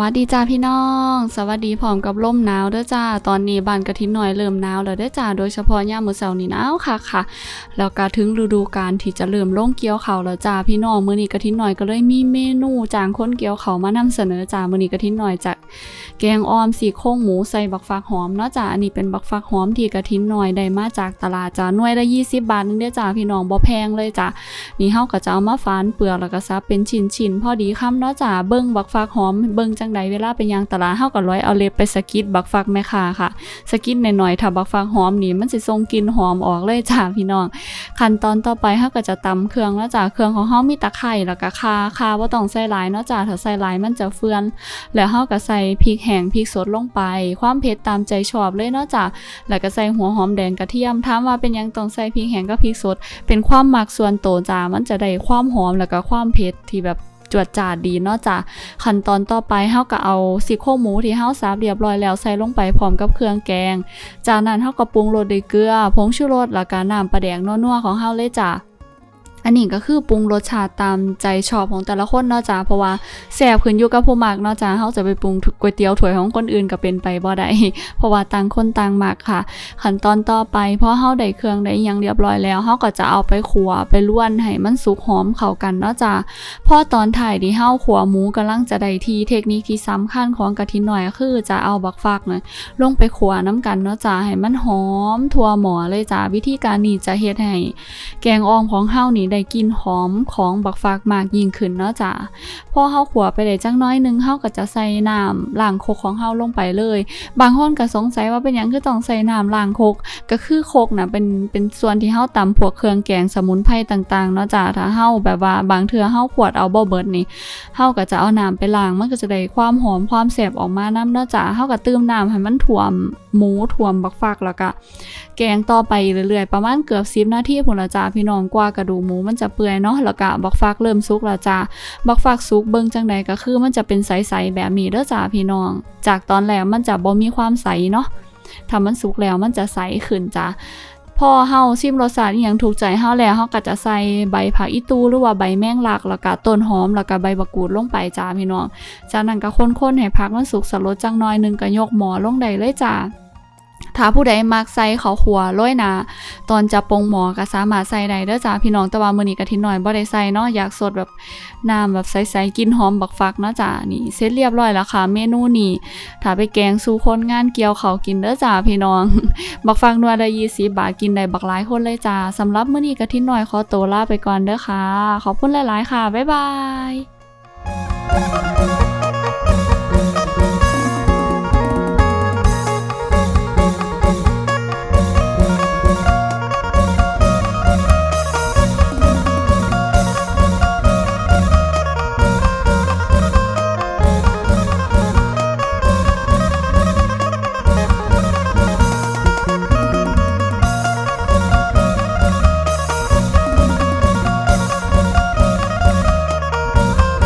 วัสดีจ้าพี่น้อง สวัสดีพร้อมกับลมหนาวเด้อจ้า ตอนนี้บานกะทิหน่อยเริ่มหนาวแล้วเด้อจ้า โดยเฉพาะยามมื้อเช้านี่หนาวค่ะค่ะ แล้วก็ถึงฤดูกาลที่จะเริ่มลงเกี่ยวเขาแล้วจ้าพี่น้องมื้อนี้กะทิหน่อยก็เลยมีเมนูจางค้นเกี่ยวเขามานำเสนอจ้ามื้อนี้กะทิหน่อยจะแกงออมซี่โครงหมูใส่บักฟักหอมเนาะจ้า อันนี้เป็นบักฟักหอมที่กะทิหน่อยได้มาจากตลาดจ้าหน่วยละ20 บาทนึงเด้อจ้าพี่น้องบ่แพงเลยจ้า นี่เฮาก็จะเอามาฝานเปลือกแล้วก็ซับเป็นชิ้นๆพอดีคำเนาะจ้า เบิ่งบักฟักหอมเบิ่งจงใดเวลาไปยางตลาดเฮาก็ร้อยเอาเล็บไปสกิดบักฟักแม่ค้าค่ะ สกิดหน่อยๆถ้าบักฟักหอมนี่มันสิส่งกลิ่นหอมออกเลยจ้าพี่น้องขั้นตอนต่อไปเฮาก็จะตำเครื่องแล้วจ้าเครื่องของเฮามีตะไคร้แล้วก็ข่าข่าบ่ต้องใส่หลายเนาะจ้าถ้าใส่หลายมันจะเฟือน แล้วเฮาก็ใส่พริกแห้งพริกสดลงไป ความเผ็ดตามใจชอบเลยเนาะจ้าแล้วก็ใส่หัวหอมแดงกระเทียมถามว่าเป็นยังต้องใส่พริกแห้งกับพริกสด เป็นความหมักส่วนโตวจ้ามันจะได้ความหอมแล้วก็ความเผ็ดที่แบบ จวดจาดดีเนาะจ้ะขั้นตอนต่อไปเฮาก็เอาซี่โครงหมูที่เฮาสับเรียบร้อยแล้วใส่ลงไปพร้อมกับเครื่องแกง จากนั้นเฮาก็ปรุงรสด้วยเกลือผงชูรสแล้วก็น้ำปลาแดงนัวๆของเฮาเลยจ้ะ อันนี้ก็คือปรุงรสชาติตามใจชอบของแต่ละคนเนาะจ้ะเพราะว่าแซ่บขึ้นอยู่กับผู้มักเนาะจ้ะเฮาจะไปปรุงก๋วยเตี๋ยวถ้วยของคนอื่นก็เป็นไปบ่ได้เพราะว่าต่างคนต่างมักค่ะ ขั้นตอนต่อไปพอเฮาได้เครื่องได้ยังเรียบร้อยแล้วเฮาก็จะเอาไปขัวไปล้วนให้มันสุกหอมเข้ากันเนาะจ้ะพอตอนถ่ายที่เฮาขัวหมูกำลังจะได้ทีเทคนิคที่สำคัญของกะทิหน่อยคือจะเอาบักฟักเนี่ยลงไปขัวน้ำกันเนาะจ้ะให้มันหอมทั่วหม้อเลยจ้ะวิธีการนี้จะเฮ็ดให้แกงอ่อมของเฮานี่ได้กลิ่นหอมของบักฟักมากยิ่งขึ้นเนาะจ้ะพอเฮาขัวไปได้จักหน้อยนึงเฮาก็จะใส่น้ำล้างโคกของเฮาลงไปเลย บางคนก็สงสัยว่าเป็นหยังคือต้องใส่น้ำล้างโคกก็คือโคกนะเป็นเป็นส่วนที่เฮาตำพวกเครื่องแกงสมุนไพรต่างๆเนาะจ้ะถ้าเฮาแบบว่าบางเทื่อเฮาขวดเอาบ่เบิดนี่เฮาก็จะเอาน้ำไปล้างมันก็จะได้ความหอมความแซ่บออกมานํเนาะจ้ะเฮาก็เติมน้ำให้มันท่วม หมูท่วมบักฟักแล้วก็แกงต่อไปเรื่อยๆ ประมาณเกือบ10นาทีพุ่นละจ้ะพี่น้องกว่ากระดูกหมูมันจะเปื่อยเนาะแล้วก็บักฟักเริ่มสุกแล้วจ้ะบักฟักสุกเบิ่งจังใดก็คือมันจะเป็นใสๆแบบนี้เด้อจ้ะพี่น้อง จากตอนแรกมันจะบ่มีความใสเนาะถ้ามันสุกแล้วมันจะใสขึ้นจ้ะพอเฮาชิมรสชาติอหยังถูกใจเฮาแล้วเฮาก็จะใส่ใบผักอีตูหรือว่าใบแมงลักแล้วก็ต้นหอมแล้วก็ใบมะกูดลงไปจ้าพี่น้องจากนั้นก็คนๆให้ผักมันสุกสลดจังน่อยนึงก็ยกหม้อลงได้เลยจ้า ถ้าผู้ใดมักใส่ข้าวขัวโรยหนาตอนจะปงหมอก็สามารถใส่ได้เด้อจ้าพี่น้องแต่ว่ามื้อนี้กะทิน้อยบ่ได้ใส่เนาะอยากสดแบบน้ำแบบใสๆกินหอมบักฟักเนาะจ้านี่เสร็จเรียบร้อยแล้วค่ะ เมนูนี้ถ้าไปแกงสู่คนงานเกี่ยวเขากินเด้อจ้าพี่น้อง บักฟักนัวได้20บาทกินได้บักหลายคนเลยจ้าสำหรับมื้อนี้กะทิน้อยขอตัวลาไปก่อนเด้อค่ะ ขอบคุณหลาย ๆ ค่ะบ๊ายบาย